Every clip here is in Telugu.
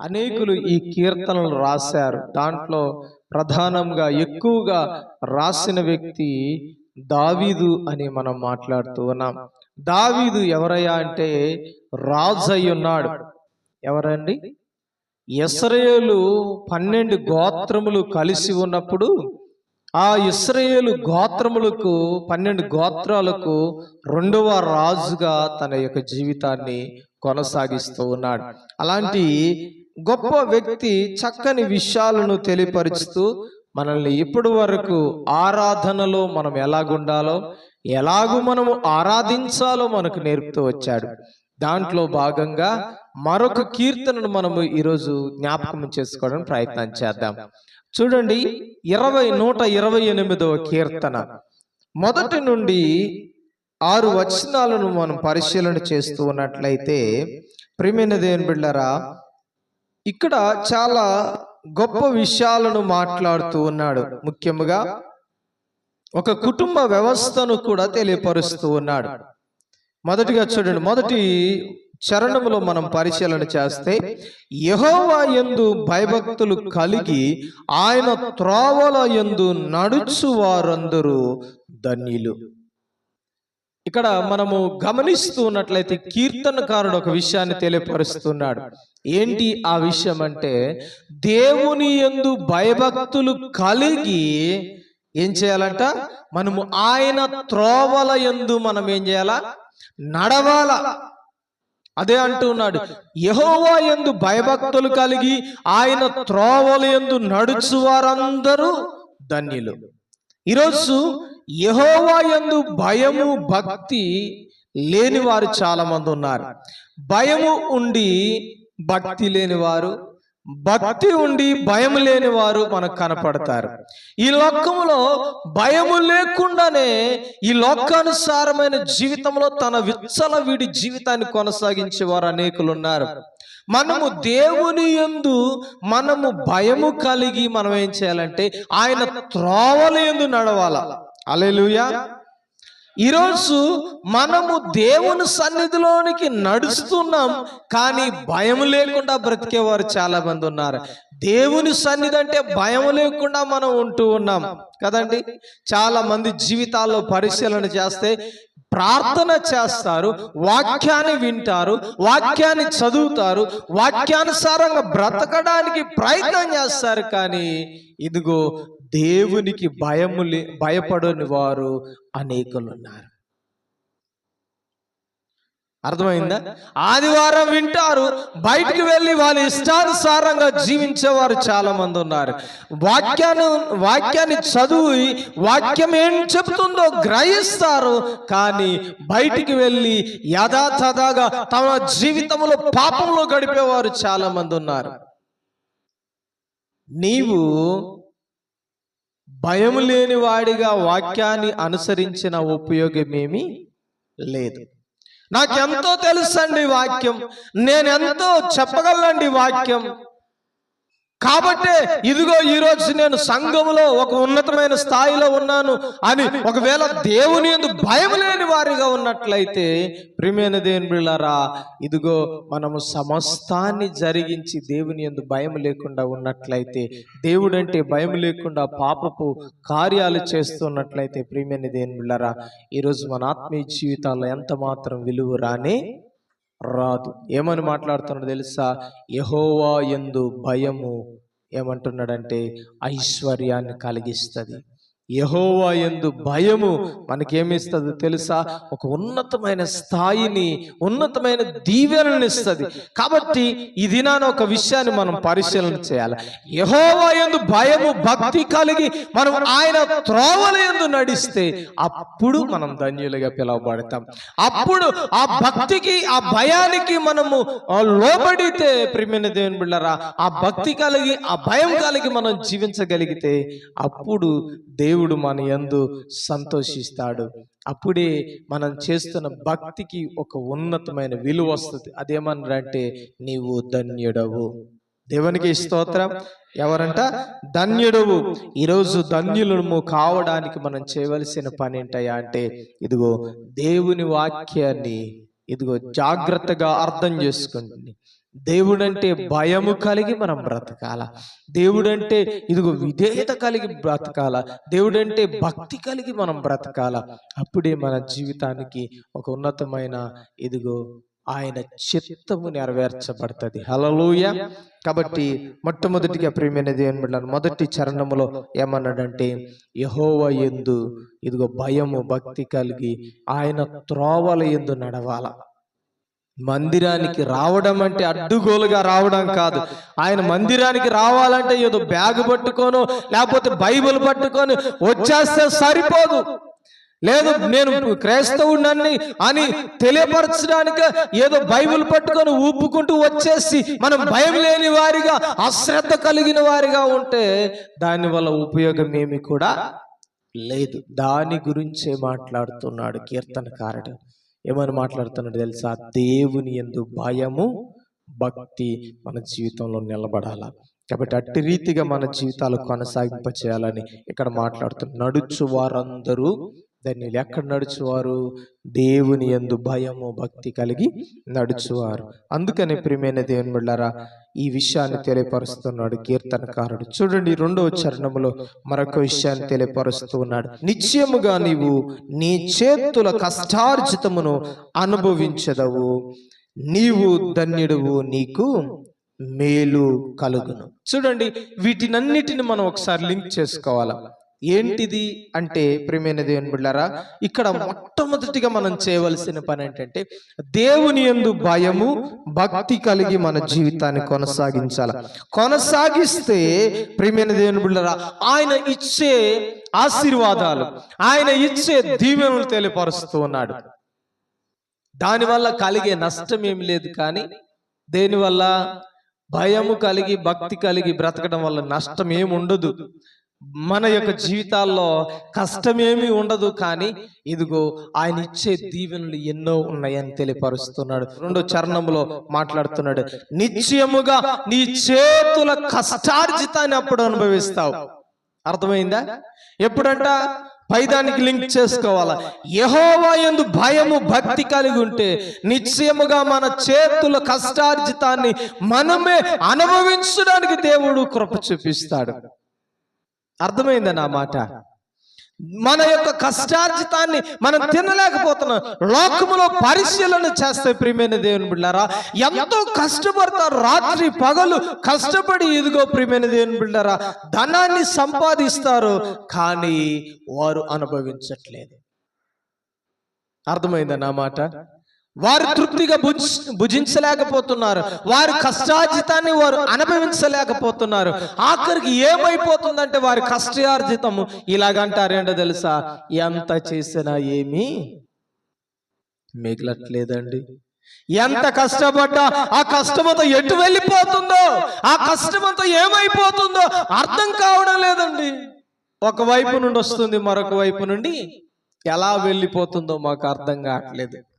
అనేకులు ఈ కీర్తనలు రాశారు. దాంట్లో ప్రధానంగా ఎక్కువగా రాసిన వ్యక్తి దావీదు అని మనం మాట్లాడుతూ ఉన్నాం. దావీదు ఎవరయ్యా అంటే రాజు అయి ఉన్నాడు ఎవరండి? ఇస్రయేలు పన్నెండు గోత్రములు కలిసి ఉన్నప్పుడు ఆ ఇస్రయేలు గోత్రములకు పన్నెండు గోత్రాలకు రెండవ రాజుగా తన యొక్క జీవితాన్ని కొనసాగిస్తూ ఉన్నాడు. అలాంటి గొప్ప వ్యక్తి చక్కని విషయాలను తెలియపరుచుతూ మనల్ని ఇప్పటి వరకు ఆరాధనలో మనం ఎలాగుండాలో ఎలాగూ మనము ఆరాధించాలో మనకు నేర్పుతూ వచ్చాడు. దాంట్లో భాగంగా మరొక కీర్తనను మనము ఈరోజు జ్ఞాపకం చేసుకోవడానికి ప్రయత్నం చేద్దాం. చూడండి ఇరవై నూట ఇరవై ఎనిమిదవ కీర్తన. మొదటి నుండి ఆరు వచనాలను మనం పరిశీలన చేస్తూ ఉన్నట్లయితే ప్రియమైన దేవుని బిళ్ళరా ఇక్కడ చాలా గొప్ప విషయాలను మాట్లాడుతూ ఉన్నాడు. ముఖ్యముగా ఒక కుటుంబ వ్యవస్థను కూడా తెలియపరుస్తూ ఉన్నాడు. మొదటిగా చూడండి మొదటి చరణములో మనం పరిశీలన చేస్తే యహోవా ఎందు భయభక్తులు కలిగి ఆయన త్రోవల యందు నడుచు వారందరూ ధన్యులు. ఇక్కడ మనము గమనిస్తూ ఉన్నట్లయితే కీర్తనకారుడు ఒక విషయాన్ని తెలియపరుస్తున్నాడు. ఏంటి ఆ విషయం అంటే దేవుని యందు భయభక్తులు కలిగి ఏం చేయాలంట? మనము ఆయన త్రోవల యందు మనం ఏం చేయాలా? నడవాల. అదే అంటున్నాడు యహోవా ఎందు భయభక్తులు కలిగి ఆయన త్రోవల యందు నడుచు వారందరూ ధన్యులు. ఈరోజు యహోవా యందు భయము భక్తి లేని వారు చాలా మంది ఉన్నారు భయము ఉండి భక్తి లేని వారు భక్తి ఉండి భయం లేని వారు మనకు కనపడతారు. ఈ లోకంలో భయము లేకుండానే ఈ లోకానుసారమైన జీవితంలో తన విచ్చల వీడి జీవితాన్ని కొనసాగించే వారు అనేకులు ఉన్నారు మనము దేవుని యందు మనము భయము కలిగి మనం ఏం చేయాలంటే ఆయన త్రోవల ఎందు నడవాల. అలెలుయా ఈరోజు మనము దేవుని సన్నిధిలోనికి నడుస్తున్నాం కానీ భయం లేకుండా బ్రతికేవారు చాలా మంది ఉన్నారు. దేవుని సన్నిధి అంటే భయం లేకుండా మనం ఉంటూ ఉన్నాం. కదండి? చాలా మంది జీవితాల్లో పరిశీలన చేస్తే ప్రార్థన చేస్తారు వాక్యాన్ని వింటారు వాక్యాన్ని చదువుతారు వాక్యానుసారంగా బ్రతకడానికి ప్రయత్నం చేస్తారు కానీ ఇదిగో దేవునికి భయము లే భయపడని వారు అనేకులు ఉన్నారు అర్థమైందా? ఆదివారం వింటారు బయటికి వెళ్ళి వాళ్ళ ఇష్టానుసారంగా జీవించేవారు చాలా మంది ఉన్నారు. వాక్యాన్ని వాక్యాన్ని చదివి వాక్యం ఏం చెప్తుందో గ్రహిస్తారు కానీ బయటికి వెళ్ళి యథాతథాగా తమ జీవితంలో పాపంలో గడిపేవారు చాలా మంది ఉన్నారు. నీవు భయం లేని వాడిగా వాక్యాన్ని అనుసరించిన ఉపయోగమేమీ లేదు. నాకెంతో తెలుసండి వాక్యం. నేనెంతో చెప్పగలనండి వాక్యం. కాబట్టే ఇదిగో ఈరోజు నేను సంఘములో ఒక ఉన్నతమైన స్థాయిలో ఉన్నాను అని ఒకవేళ దేవుని ఎందు భయం లేని వారిగా ఉన్నట్లయితే ప్రియమైన దేవుని బిళ్ళారా ఇదిగో మనము సమస్తాన్ని జరిగించి దేవుని ఎందు భయం లేకుండా ఉన్నట్లయితే దేవుడంటే భయం లేకుండా పాపపు కార్యాలు చేస్తున్నట్లయితే ప్రియమైన దేవుని బిళ్ళారా ఈరోజు మన ఆత్మీయ జీవితాల్లో ఎంత మాత్రం విలువ రాని రాదు. ఏమని మాట్లాడుతున్నాడు తెలుసా? యహోవా ఎందు భయము ఏమంటున్నాడంటే ఐశ్వర్యాన్ని కలిగిస్తుంది. యహోవా ఎందు భయము మనకేమిస్తుంది తెలుసా? ఒక ఉన్నతమైన స్థాయిని ఉన్నతమైన దీవెనని ఇస్తుంది. కాబట్టి ఈ దినాన ఒక విషయాన్ని మనం పరిశీలన చేయాలి. యహోవా ఎందు భయము భక్తి కలిగి మనం ఆయన త్రోవల ఎందు నడిస్తే అప్పుడు మనం ధన్యులుగా పిలువబడతాం. అప్పుడు ఆ భక్తికి ఆ భయానికి మనము ఆ, లోబడితే ప్రిమిన దేవుని బిళ్ళరా ఆ భక్తి కలిగి ఆ భయం కలిగి మనం జీవించగలిగితే అప్పుడు దేవుడు మన యందు సంతోషిస్తాడు. అప్పుడే మనం చేస్తున్న భక్తికి ఒక ఉన్నతమైన విలువ వస్తుంది. అదేమన్నారంటే నీవు ధన్యుడవు. దేవునికి స్తోత్రం. ఎవరంట? ధన్యుడవు. ఈరోజు ధన్యులము కావడానికి మనం చేయవలసిన పని ఏంటయ్యా అంటే ఇదిగో దేవుని వాక్యాన్ని ఇదిగో జాగ్రత్తగా అర్థం చేసుకుంటుంది దేవుడంటే భయము కలిగి మనం బ్రతకాల? దేవుడంటే ఇదిగో విధేయత కలిగి బ్రతకాల? దేవుడంటే భక్తి కలిగి మనం బ్రతకాల? అప్పుడే మన జీవితానికి ఒక ఉన్నతమైన ఇదిగో ఆయన చిత్తము నెరవేర్చబడుతుంది. హలలోయ కాబట్టి మొట్టమొదటిగా ప్రియమైన దేవుని మొదటి చరణములో ఏమన్నాడంటే యహోవ ఎందు ఇదిగో భయము భక్తి కలిగి ఆయన త్రోవల ఎందు నడవాల? మందిరానికి రావడం అంటే అడ్డుగోలుగా రావడం కాదు. ఆయన మందిరానికి రావాలంటే ఏదో బ్యాగ్ పట్టుకోను లేకపోతే బైబిల్ పట్టుకొని వచ్చేస్తే సరిపోదు. లేదు నేను క్రైస్తవుడిని అని తెలియపరచడానికి ఏదో బైబిల్ పట్టుకొని ఊపుకుంటూ వచ్చేసి మనం భయం లేని వారిగా అశ్రద్ధ కలిగిన వారిగా ఉంటే దానివల్ల ఉపయోగం ఏమి కూడా లేదు. దాని గురించే మాట్లాడుతున్నాడు కీర్తనకారుడు. ఏమని మాట్లాడుతున్నాడు తెలుసా? దేవుని ఎందు భయము భక్తి మన జీవితంలో నిలబడాల. కాబట్టి అట్టి రీతిగా మన జీవితాలు కొనసాగింప చేయాలని ఇక్కడ మాట్లాడుతున్నారు నడుచు వారందరూ దాన్ని ఎక్కడ నడుచువారు. దేవుని ఎందు భయము భక్తి కలిగి నడుచువారు. అందుకని ప్రియమైన దేవుని బిళ్ళారా ఈ విషయాన్ని తెలియపరుస్తున్నాడు కీర్తనకారుడు. చూడండి రెండవ చరణములో మరొక విషయాన్ని తెలియపరుస్తూ ఉన్నాడు నిశ్చయముగా నీవు నీ చేతుల కష్టార్జితమును అనుభవించదవు. నీవు ధన్యుడువు నీకు మేలు కలుగును. చూడండి వీటినన్నిటిని మనం ఒకసారి లింక్ చేసుకోవాలా? ఏంటిది అంటే ప్రేమైన దేవుని బిళ్ళారా ఇక్కడ మొట్టమొదటిగా మనం చేయవలసిన పని ఏంటంటే దేవుని యందు భయము భక్తి కలిగి మన జీవితాన్ని కొనసాగించాలి? కొనసాగిస్తే ప్రేమైన దేవుని బిళ్ళారా ఆయన ఇచ్చే ఆశీర్వాదాలు ఆయన ఇచ్చే దీవెనలు తెలియపరుస్తూ ఉన్నాడు. దానివల్ల కలిగే నష్టం ఏమి లేదు కానీ దేనివల్ల భయము కలిగి భక్తి కలిగి బ్రతకడం వల్ల నష్టం ఏమి ఉండదు. మన యొక్క జీవితాల్లో కష్టమేమీ ఉండదు కానీ ఇదిగో ఆయన ఇచ్చే దీవెనలు ఎన్నో ఉన్నాయని తెలియపరుస్తున్నాడు. రెండో చరణంలో మాట్లాడుతున్నాడు. నిశ్చయముగా నీ చేతుల కష్టార్జితాన్ని అప్పుడు అనుభవిస్తావు. అర్థమైందా? ఎప్పుడంట? పైదానికి లింక్ చేసుకోవాలా? యహోవా యందు భయము భక్తి కలిగి ఉంటే నిశ్చయముగా మన చేతుల కష్టార్జితాన్ని మనమే అనుభవించడానికి దేవుడు కృప చూపిస్తాడు. అర్థమైందా నా మాట? మన యొక్క కష్టార్జితాన్ని మనం తినలేకపోతున్నాం. లోకములో పరిశీలన చేస్తే ప్రియమైన దేవుని బిడ్డారా ఎంతో కష్టపడతారు రాత్రి పగలు కష్టపడి ఇదిగో ప్రియమైన దేవుని బిడ్డారా ధనాన్ని సంపాదిస్తారు కానీ వారు అనుభవించట్లేదు. అర్థమైందా నా మాట? వారు తృప్తిగా భుజ భుజించలేకపోతున్నారు. వారి కష్టార్జితాన్ని వారు అనుభవించలేకపోతున్నారు. ఆఖరికి ఏమైపోతుందంటే వారి కష్టార్జితము ఇలాగంటారేంటో తెలుసా? ఎంత చేసినా ఏమీ మిగలట్లేదండి. ఎంత కష్టపడ్డా ఆ కష్టమంతా ఎటు వెళ్ళిపోతుందో ఆ కష్టమంతా ఏమైపోతుందో అర్థం కావడం లేదండి. ఒక వైపు నుండి వస్తుంది మరొక వైపు నుండి ఎలా వెళ్ళిపోతుందో మాకు అర్థం కావట్లేదు.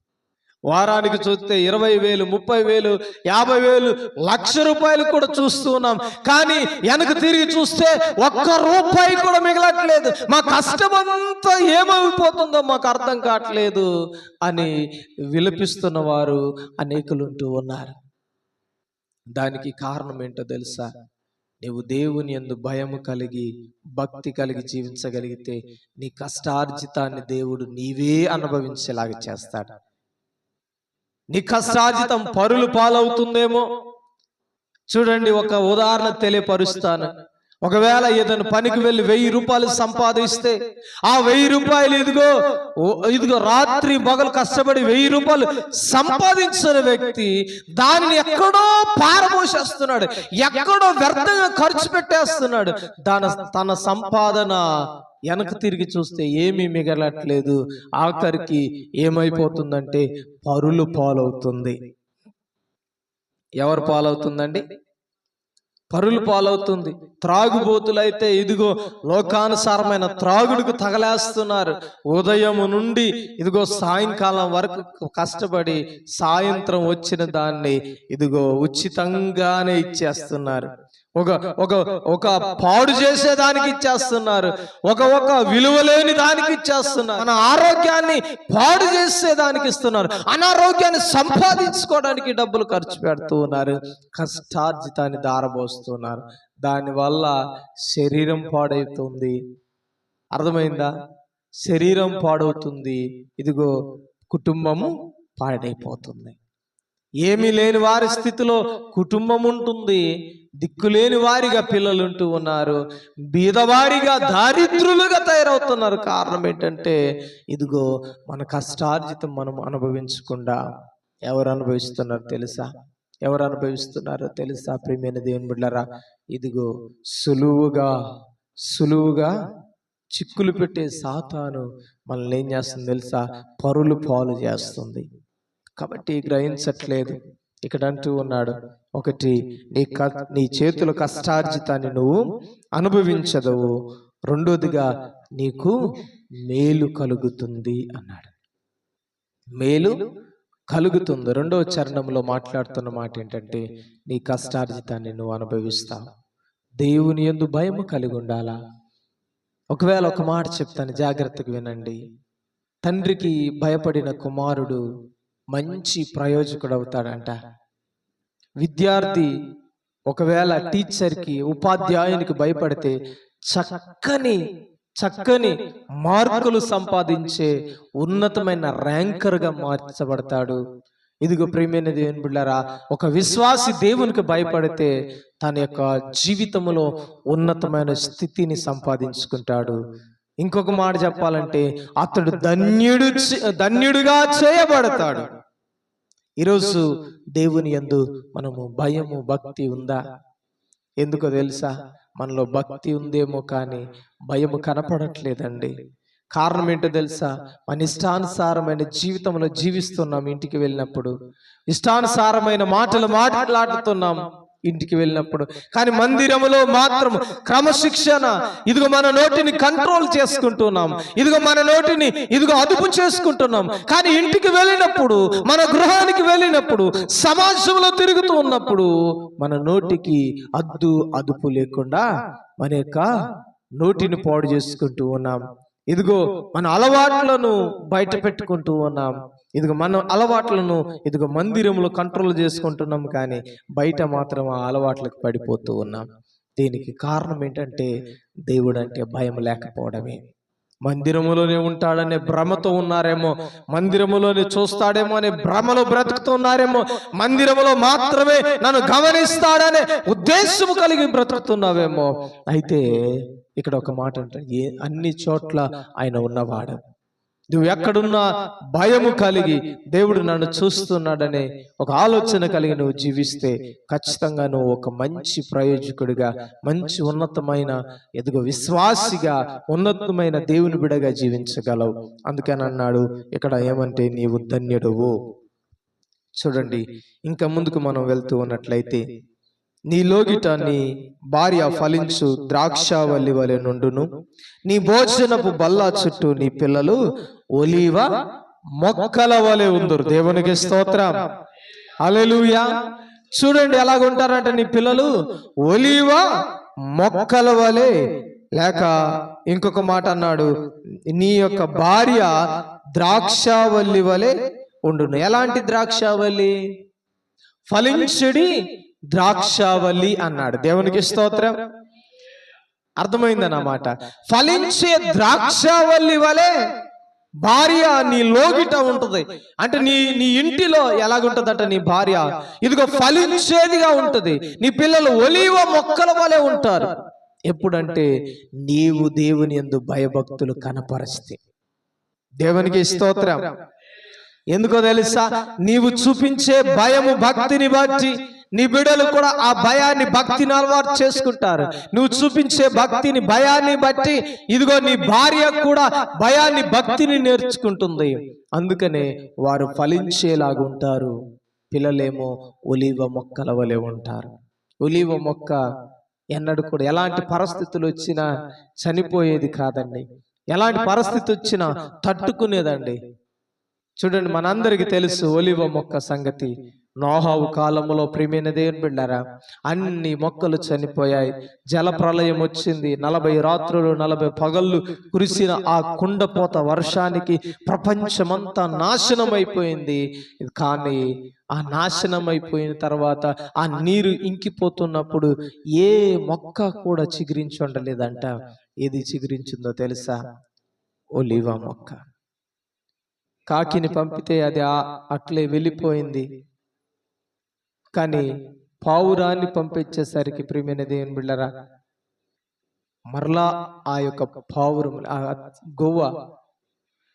వారానికి చూస్తే ఇరవై వేలు ముప్పై వేలు యాభై వేలు లక్ష రూపాయలు కూడా చూస్తూ ఉన్నాం. కానీ వెనక తిరిగి చూస్తే ఒక్క రూపాయి కూడా మిగలట్లేదు. మా కష్టమంతా ఏమైపోతుందో మాకు అర్థం కావట్లేదు అని విలపిస్తున్న వారు అనేకులు ఉంటూ ఉన్నారు. దానికి కారణం ఏంటో తెలుసా? నీవు దేవుని ఎందు భయము కలిగి భక్తి కలిగి జీవించగలిగితే నీ కష్టార్జితాన్ని దేవుడు నీవే అనుభవించేలాగా చేస్తాడు. నీ కష్టాజితం పరులు పాలవుతుందేమో? చూడండి ఒక ఉదాహరణ తెలియపరుస్తాను. ఒకవేళ ఏదైనా పనికి వెళ్ళి వెయ్యి రూపాయలు సంపాదిస్తే ఆ వెయ్యి రూపాయలు ఇదిగో ఓ- ఇదిగో రాత్రి పగలు కష్టపడి వెయ్యి రూపాయలు సంపాదించిన వ్యక్తి దాన్ని ఎక్కడో పారబోసేస్తున్నాడు ఎక్కడో వ్యర్థంగా ఖర్చు పెట్టేస్తున్నాడు. దాని తన సంపాదన వెనక తిరిగి చూస్తే ఏమీ మిగలట్లేదు. ఆఖరికి ఏమైపోతుందంటే పరులు పాలవుతుంది. ఎవరు పాలవుతుందండి? పరులు పాలవుతుంది. త్రాగుబోతులైతే ఇదిగో లోకానుసారమైన త్రాగుడుకు తగలేస్తున్నారు. ఉదయం నుండి ఇదిగో సాయంకాలం వరకు కష్టపడి సాయంత్రం వచ్చిన దాన్ని ఇదిగో ఉచితంగానే ఇచ్చేస్తున్నారు. ఒక ఒక ఒక పాడు చేసేదానికి ఇచ్చేస్తున్నారు. ఒక ఒక విలువ లేని దానికి ఇచ్చేస్తున్నారు. మన ఆరోగ్యాన్ని పాడు చేసేదానికి ఇస్తున్నారు. అనారోగ్యాన్ని సంపాదించుకోవడానికి డబ్బులు ఖర్చు పెడుతూ ఉన్నారు కష్టార్జితాన్ని దారబోస్తున్నారు. దానివల్ల శరీరం పాడవుతుంది. అర్థమైందా? శరీరం పాడవుతుంది. ఇదిగో కుటుంబము పాడైపోతుంది. ఏమీ లేని వారి స్థితిలో కుటుంబం ఉంటుంది. దిక్కులేని వారిగా పిల్లలు ఉంటూ ఉన్నారు. బీదవారిగా దారిద్రులుగా తయారవుతున్నారు. కారణం ఏంటంటే ఇదిగో మన కష్టార్జితం మనం అనుభవించకుండా. ఎవరు అనుభవిస్తున్నారో తెలుసా? ఎవరు అనుభవిస్తున్నారో తెలుసా? ప్రియమైన దేవుని బిడ్డరా ఇదిగో సులువుగా సులువుగా చిక్కులు పెట్టే సాతాను మనల్ని ఏం చేస్తుంది తెలుసా? పరులు పాలు చేస్తుంది. కాబట్టి గ్రహించట్లేదు. ఇక్కడ అంటూ ఉన్నాడు. ఒకటి నీ క నీ చేతుల కష్టార్జితాన్ని నువ్వు అనుభవించదవు రెండోదిగా నీకు మేలు కలుగుతుంది అన్నాడు. మేలు కలుగుతుంది. రెండవ చరణంలో మాట్లాడుతున్న మాట ఏంటంటే నీ కష్టార్జితాన్ని నువ్వు అనుభవిస్తావు దేవుని ఎందు భయము కలిగి ఉండాలా ఒకవేళ ఒక మాట చెప్తాను జాగ్రత్తగా వినండి. తండ్రికి భయపడిన కుమారుడు మంచి ప్రయోజకుడు అవుతాడంట విద్యార్థి ఒకవేళ టీచర్కి ఉపాధ్యాయునికి భయపడితే చక్కని చక్కని మార్కులు సంపాదించే ఉన్నతమైన ర్యాంకర్గా మార్చబడతాడు. ఇదిగో ప్రేమైన దేవుని బిళ్ళారా ఒక విశ్వాసి దేవునికి భయపడితే తన యొక్క జీవితంలో ఉన్నతమైన స్థితిని సంపాదించుకుంటాడు. ఇంకొక మాట చెప్పాలంటే అతడు ధన్యుడు ధన్యుడుగా చేయబడతాడు. ఈరోజు దేవుని యందు మనము భయము భక్తి ఉందా? ఎందుకో తెలుసా? మనలో భక్తి ఉందేమో కానీ భయము కనపడట్లేదండి. కారణం ఏంటో తెలుసా? మన ఇష్టానుసారమైన జీవితంలో జీవిస్తున్నాం ఇంటికి వెళ్ళినప్పుడు. ఇష్టానుసారమైన మాటలు మాట్లాడుతున్నాం. ఇంటికి వెళ్ళినప్పుడు. కానీ మందిరములో మాత్రం క్రమశిక్షణ. ఇదిగో మన నోటిని కంట్రోల్ చేసుకుంటున్నాం. ఇదిగో మన నోటిని ఇదిగో అదుపు చేసుకుంటున్నాం. కానీ ఇంటికి వెళ్ళినప్పుడు మన గృహానికి వెళ్ళినప్పుడు సమాజంలో తిరుగుతూ ఉన్నప్పుడు మన నోటికి అద్దు అదుపు లేకుండా మన యొక్క నోటిని పాడు చేసుకుంటూ ఉన్నాం. ఇదిగో మన అలవాట్లను బయట పెట్టుకుంటూ ఉన్నాం. ఇదిగో మన అలవాట్లను ఇదిగో మందిరంలో కంట్రోల్ చేసుకుంటున్నాం కానీ బయట మాత్రం ఆ అలవాట్లకు పడిపోతూ ఉన్నాం. దీనికి కారణం ఏంటంటే దేవుడు అంటే భయం లేకపోవడమే. మందిరములోనే ఉంటాడనే భ్రమతో ఉన్నారేమో మందిరములోనే చూస్తాడేమో అనే భ్రమలో బ్రతుకుతున్నారేమో మందిరములో మాత్రమే నన్ను గమనిస్తాడనే ఉద్దేశము కలిగి బ్రతుకుతున్నావేమో. అయితే ఇక్కడ ఒక మాట అంటే ఏ అన్ని చోట్ల ఆయన ఉన్నవాడు. నువ్వు ఎక్కడున్నా భయము కలిగి దేవుడు నన్ను చూస్తున్నాడనే ఒక ఆలోచన కలిగి నువ్వు జీవిస్తే ఖచ్చితంగా నువ్వు ఒక మంచి ప్రయోజకుడిగా మంచి ఉన్నతమైన ఎదుగు విశ్వాసిగా ఉన్నతమైన దేవుని బిడగా జీవించగలవు. అందుకని అన్నాడు ఇక్కడ ఏమంటే నీవు ధన్యుడువు? చూడండి ఇంకా ముందుకు మనం వెళ్తూ ఉన్నట్లయితే నీ లోగిట నీ భార్య ఫలించు ద్రాక్షావల్లి వలె నుండును. నీ భోజనపు బల్లా చుట్టూ నీ పిల్లలు ఒలీవ మొక్కల వలె ఉందరు. దేవునికి స్తోత్రం. హల్లెలూయా. చూడండి ఎలాగుంటారంట నీ పిల్లలు ఒలీవ మొక్కల వలె. లేక ఇంకొక మాట అన్నాడు. నీ యొక్క భార్య ద్రాక్షావల్లి వలె ఉండును. ఎలాంటి ద్రాక్షావల్లి ఫలించుడి ద్రాక్షావల్లి అన్నాడు. దేవునికి స్తోత్రం. అర్థమైందన్నమాట ఫలించే ద్రాక్షావల్లి వలె భార్య నీ లోగిట ఉంటది. అంటే నీ నీ ఇంటిలో ఎలాగుంటదంట నీ భార్య? ఇదిగో ఫలించేదిగా ఉంటది. నీ పిల్లలు ఒలివ మొక్కల వలె ఉంటారు. ఎప్పుడంటే నీవు దేవుని ఎందు భయభక్తులు కనపరిస్తే. దేవునికి స్తోత్రం. ఎందుకో తెలుసా? నీవు చూపించే భయము భక్తిని బట్టి నీ బిడ్డలు కూడా ఆ భయాన్ని భక్తిని అలవాటు చేసుకుంటారు. నువ్వు చూపించే భక్తిని భయాన్ని బట్టి ఇదిగో నీ భార్య కూడా భయాన్ని భక్తిని నేర్చుకుంటుంది. అందుకనే వారు ఫలించేలాగుంటారు పిల్లలేమో ఒలివ మొక్కల వలె ఉంటారు. ఒలివ మొక్క ఎన్నడు కూడా ఎలాంటి పరిస్థితులు వచ్చినా చనిపోయేది కాదండి. ఎలాంటి పరిస్థితి వచ్చినా తట్టుకునేదండి. చూడండి మనందరికీ తెలుసు ఒలివ మొక్క సంగతి. నోహావు కాలంలో ప్రియమైన దేవుని బిళ్ళారా అన్ని మొక్కలు చనిపోయాయి. జల ప్రళయం వచ్చింది. నలభై రాత్రులు నలభై పగళ్ళు కురిసిన ఆ కుండపోత వర్షానికి ప్రపంచమంతా నాశనం అయిపోయింది కానీ ఆ నాశనం అయిపోయిన తర్వాత ఆ నీరు ఇంకిపోతున్నప్పుడు ఏ మొక్క కూడా చిగురించి ఉండలేదంట. ఏది చిగురించిందో తెలుసా? ఒలివ మొక్క. కాకిని పంపితే అది అట్లే వెళ్ళిపోయింది. కానీ పావురాన్ని పంపించేసరికి ప్రియమైన దేవుని బిళ్ళరా మరలా ఆ యొక్క పావురం ఆ గోవ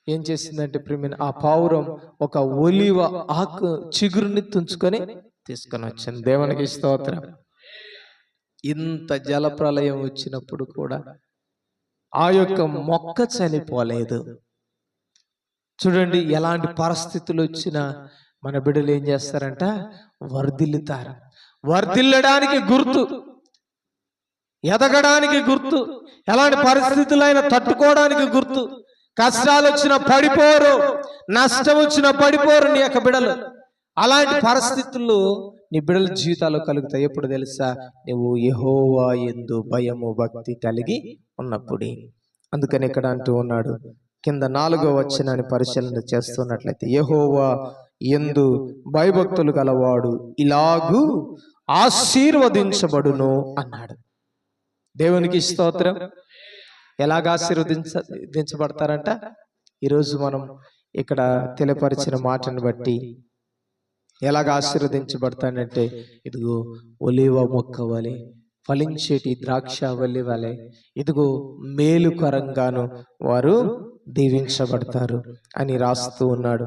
ఏం చేసిందంటే ప్రియమైన ఆ పావురం ఒక ఒలివ ఆకు చిగురుని తుంచుకొని తీసుకొని వచ్చింది. దేవునికి స్తోత్రం. ఇంత జల ప్రళయం వచ్చినప్పుడు కూడా ఆ యొక్క మొక్క చనిపోలేదు. చూడండి ఎలాంటి పరిస్థితులు వచ్చినా మన బిడ్డలు ఏం చేస్తారంట? వర్ధిల్లుతారు. వర్ధిల్లడానికి గుర్తు. ఎదగడానికి గుర్తు. ఎలాంటి పరిస్థితులైనా తట్టుకోవడానికి గుర్తు. కష్టాలు వచ్చిన పడిపోరు. నష్టం వచ్చిన పడిపోరు నీ యొక్క బిడలు అలాంటి పరిస్థితుల్లో నీ బిడల జీవితాలు కలుగుతాయి. ఎప్పుడు తెలుసా? నువ్వు యహోవా ఎందు భయము భక్తి కలిగి ఉన్నప్పుడు. అందుకని ఇక్కడ అంటూ ఉన్నాడు. కింద నాలుగో వచ్చినాన్ని పరిశీలన చేస్తున్నట్లయితే యహోవా ఎందు భయభక్తులు గలవాడు ఇలాగూ ఆశీర్వదించబడును అన్నాడు. దేవునికి స్తోత్రం. ఎలాగ ఆశీర్వదించబడతారంట ఈరోజు మనం ఇక్కడ తెలియపరిచిన మాటను బట్టి ఎలాగ ఆశీర్వదించబడతాడంటే ఇదిగో ఒలివ మొక్క వలె ఫలించేటి ద్రాక్ష వల్లి వలె ఇదిగో మేలుకరంగాను వారు దీవించబడతారు అని రాస్తూ ఉన్నాడు.